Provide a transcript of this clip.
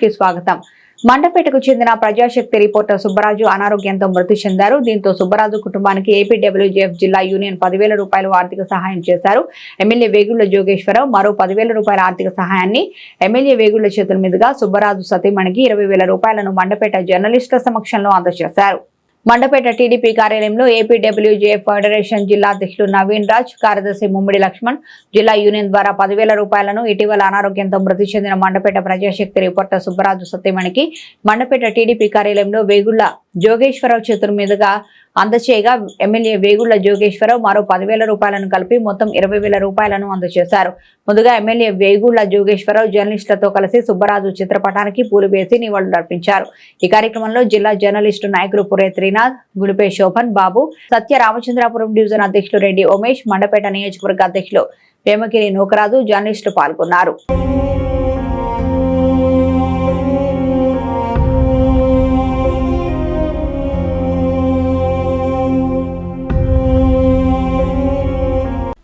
కి స్వాగతం. మండపేటకు చెందిన ప్రజాశక్తి రిపోర్టర్ సుబ్బరాజు అనారోగ్యంతో మృతి చెందారు. దీంతో సుబ్బరాజు కుటుంబానికి ఏపీడబ్ల్యూజీఎఫ్ జిల్లా యూనియన్ పదివేల రూపాయలు ఆర్థిక సహాయం చేశారు. ఎమ్మెల్యే వేగుళ్ళ జోగేశ్వరరావు మరో పదివేల రూపాయల ఆర్థిక సహాయాన్ని ఎమ్మెల్యే వేగుళ్ళ చేతుల మీదుగా సుబ్బరాజు సతీమణికి ఇరవై వేల రూపాయలను మండపేట జర్నలిస్టుల సమక్షంలో అందజేశారు. మండపేట టీడీపీ కార్యాలయంలో ఏపీడబ్ల్యూజేఎఫ్ ఫెడరేషన్ జిల్లా అధ్యక్షులు నవీన్ రాజ్ కార్యదర్శి ముమ్మిడి లక్ష్మణ్ జిల్లా యూనియన్ ద్వారా పదివేల రూపాయలను ఇటీవల అనారోగ్యంతో మృతి చెందిన మండపేట ప్రజాశక్తి రిపోర్టర్ సుబ్బరాజు సత్యమణికి మండపేట టీడీపీ కార్యాలయంలో వేగుళ్ళ జోగేశ్వరరావు చేతుల మీదుగా అందచేయగా ఎమ్మెల్యే వేగుళ్ళ జోగేశ్వరరావు మరో పదివేల రూపాయలను కలిపి మొత్తం ఇరవై వేల రూపాయలను అందజేశారు ముందుగా ఎమ్మెల్యే వేగుళ్ళ జోగేశ్వరరావు జర్నలిస్టులతో కలిసి సుబ్బరాజు చిత్రపటానికి పూలు వేసి నివాళులర్పించారు ఈ కార్యక్రమంలో జిల్లా జర్నలిస్టు నాయకులు పురే త్రినాథ్ గుడిపే శోభన్ బాబు సత్య రామచంద్రాపురం డివిజన్ అధ్యక్షులు రెడ్డి ఉమేష్ మండపేట నియోజకవర్గ అధ్యక్షులు వేమగిరి నూకరాజు జర్నలిస్టులు పాల్గొన్నారు.